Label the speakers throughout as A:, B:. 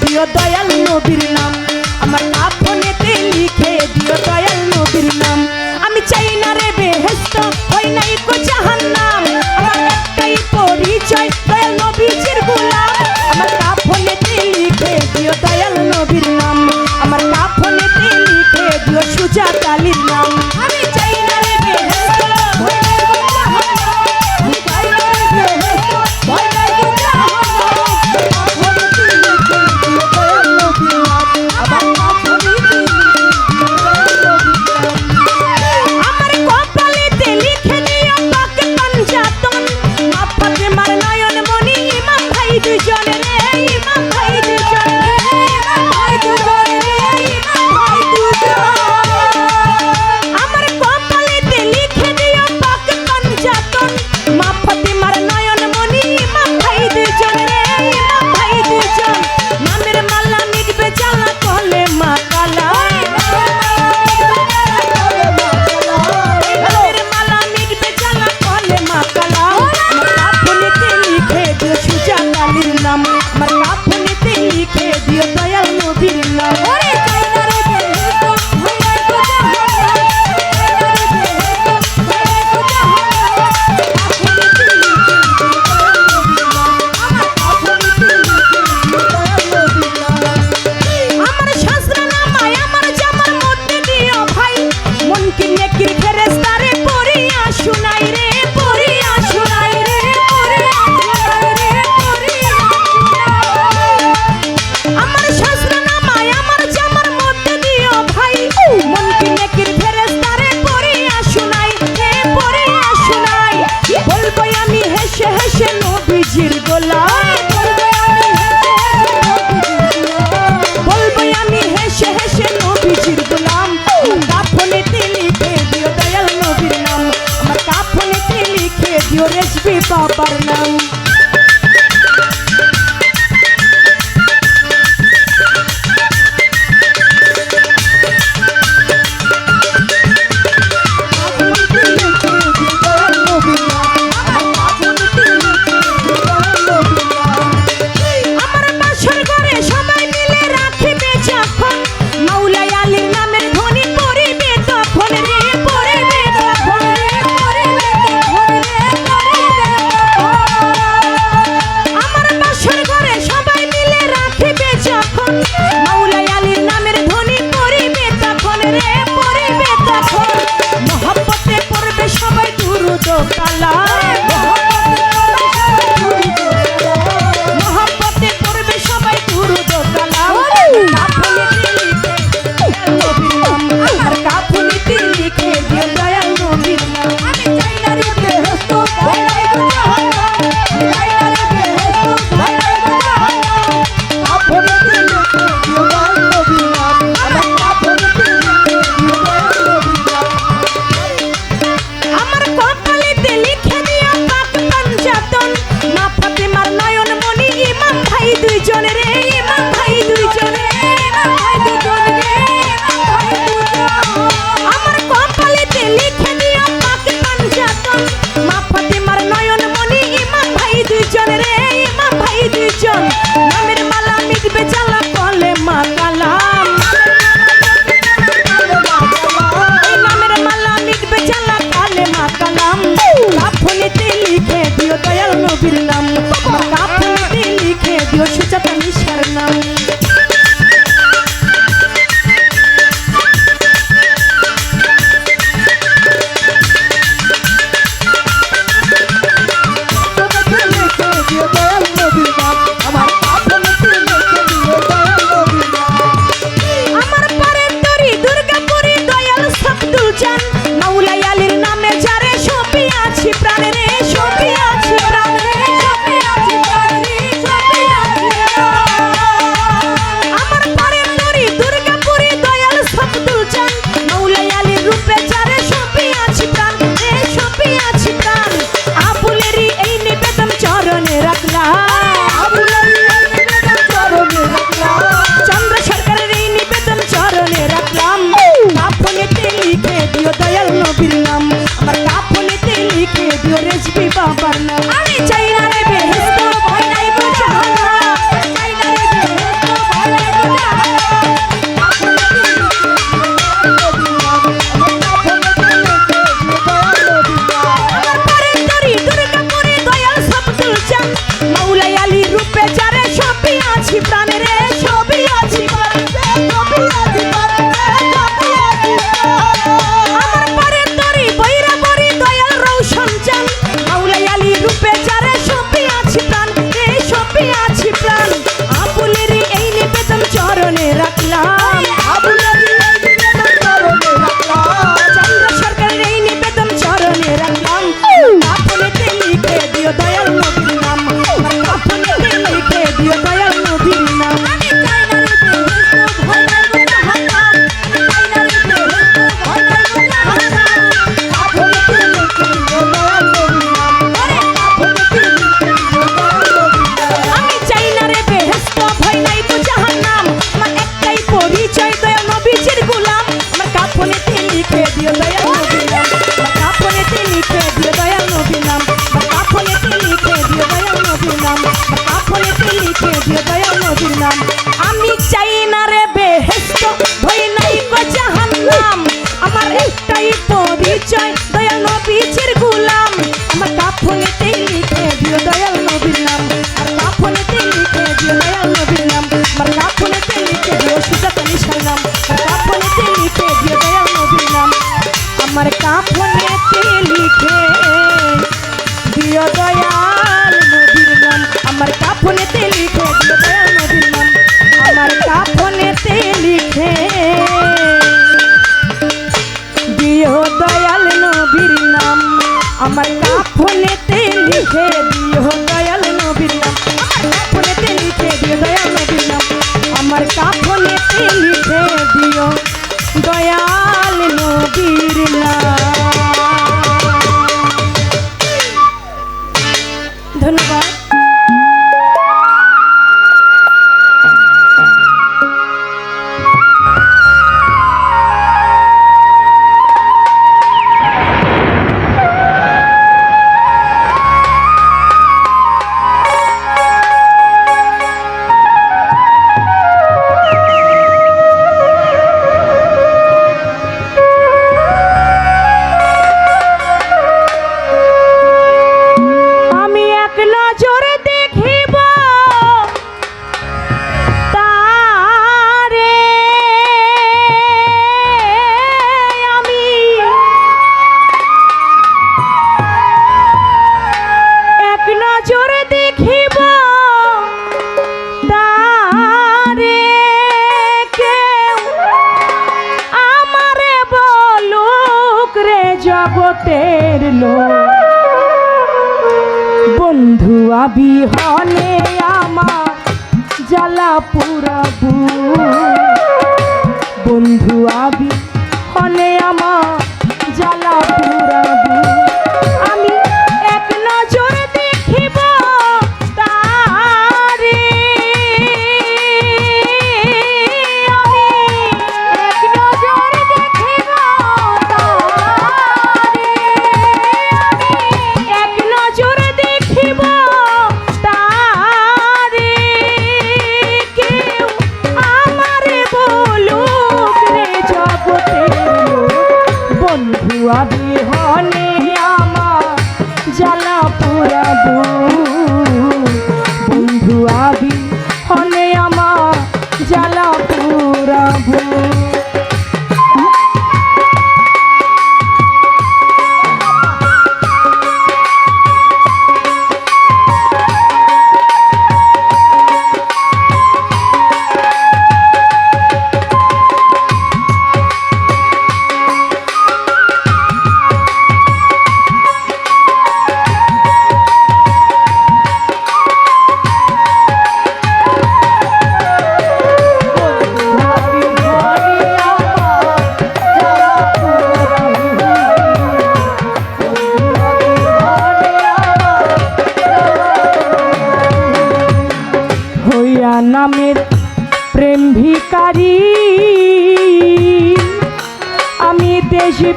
A: দিও দয়াল নবীর রেসবি বাবার নাম কে দিয়ে দয়া চাই না রে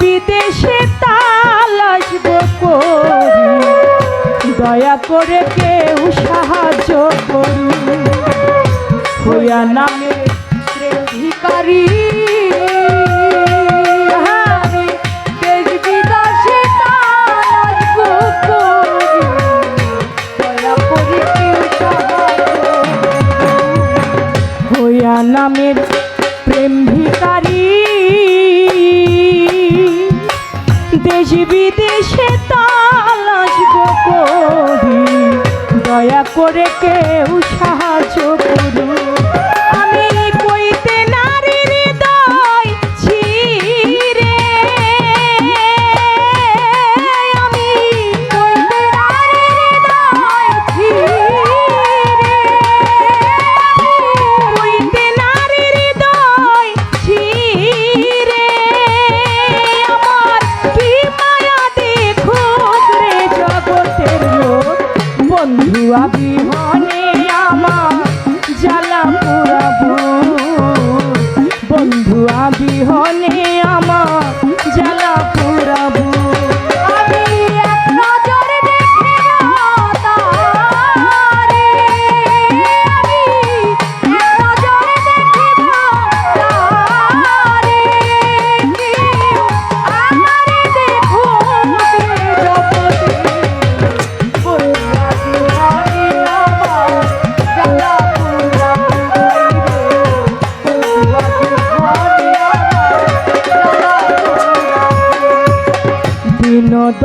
A: বিদেশে তালাসব দয়া করে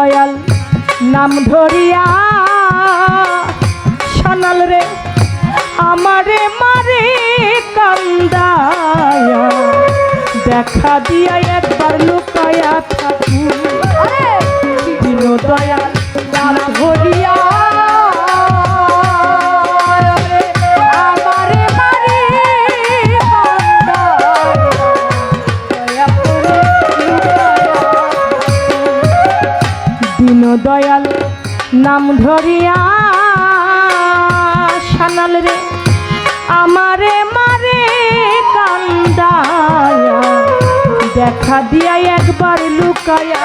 A: দয়াল নাম ধরিয়া সোনাল রে আমারে মারে কান্দায়া। দেখা দিয়া ধরিয়া সানাল রে আমারে মারে কান্দায়া। দেখা দিয়া একবার লুকায়া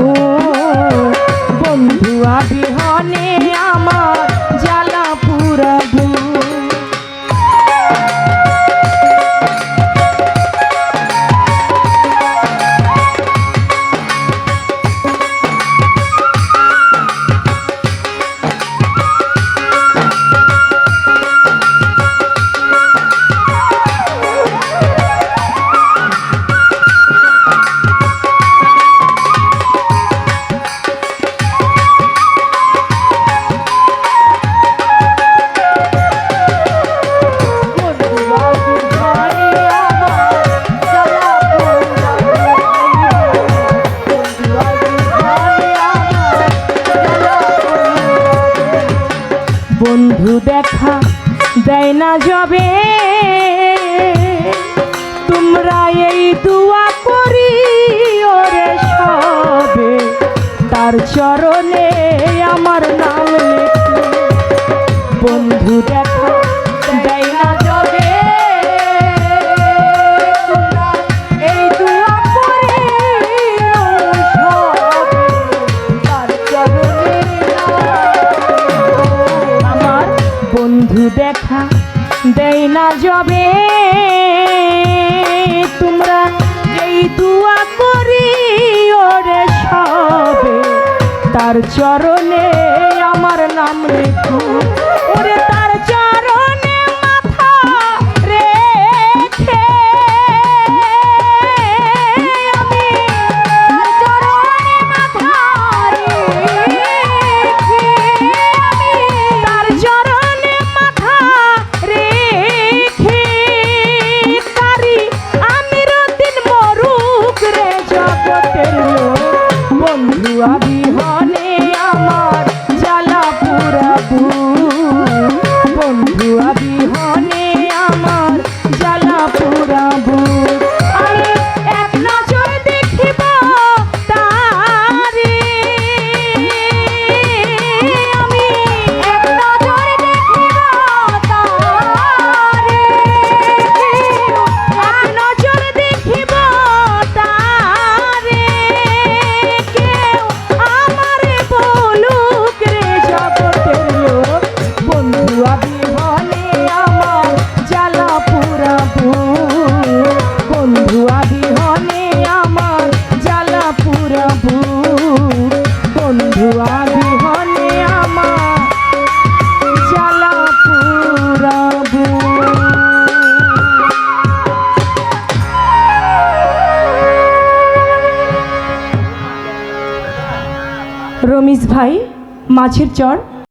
A: Oh. চরণে আমার নাম বন্ধু দেখ তার চরণে আমার নাম রেখো। ওরে তার মাছের চর